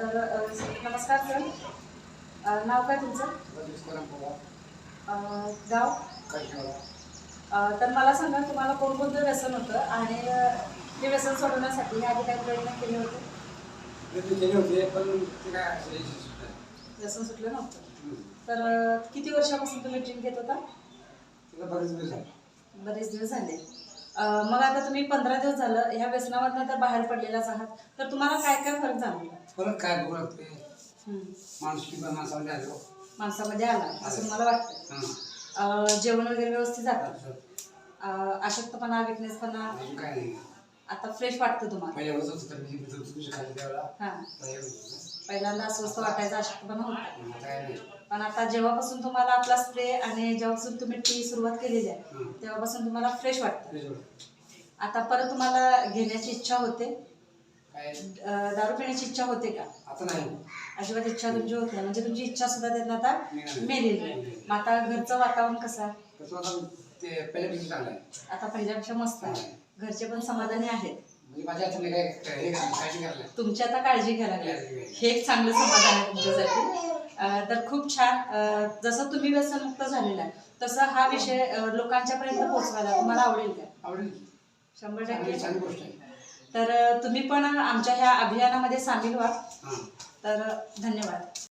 तर नमस्कार सर. नाव काय तुमचं? गाव? तर मला सांगा तुम्हाला कोणकोणतं व्यसन होतं आणि ते व्यसन सोडवण्यासाठी आधी काही प्रयत्न केले होते? व्यसन सुटलं नव्हतं. तर किती वर्षापासून तुम्ही ड्रिंक घेत होता? बरेच दिवस झाले. मग आता तुम्ही पंधरा दिवस झालं ह्या व्यसनामधनं तर बाहेर पडलेलाच आहात. तर तुम्हाला काय काय फरक जाणवला? परत काय हम्म. माणुसकी पण माणसाला झालो माणसामध्ये आला असं मला वाटतं. अ, जेवण वगैरे व्यवस्थित जातं अ, अशक्तपणा विकनेसपणा अजून काय नाही. आता फ्रेश वाटतं तुम्हाला? तर मी हां. पहिल्यांदा अस्वस्थ वाटायचं होता काय नाही. पण आता जेव्हापासून तुम्हाला आपला स्प्रे आणि जेव्हापासून तुम्ही टी सुरुवात केलेली आहे. तेव्हापासून तुम्हाला फ्रेश वाटतं. आता परत तुम्हाला घेण्याची इच्छा होते? दारू पिण्याची इच्छा होते का? आता नाही. अजिबात इच्छा तुमची होत नाही. म्हणजे तुमची इच्छा सुद्धा त्यातनं आता. मेलेली मग आता घरचं वातावरण कसं आहे? आता पहिल्यापेक्षा मस्त आहे. घरचे पण समाधानी आहेत. म्हणजे माझ्या हाताने काय काय काळजी करायला तुमची आता काळजी घ्यायला लागली. हे एक चांगलं समाधान आहे तुमच्यासाठी. अं, तर खूप छान. अं, जसं तुम्ही व्यसनमुक्त झालेला आहे तसं हा विषय अं, लोकांच्या पर्यंत पोहोचवायला तुम्हाला आवडेल का? आवडेल. शंभर टक्के. चांगली गोष्ट आहे. तर अं, तुम्ही पण आमच्या ह्या अभियानामध्ये सामील व्हा. हां. तर धन्यवाद.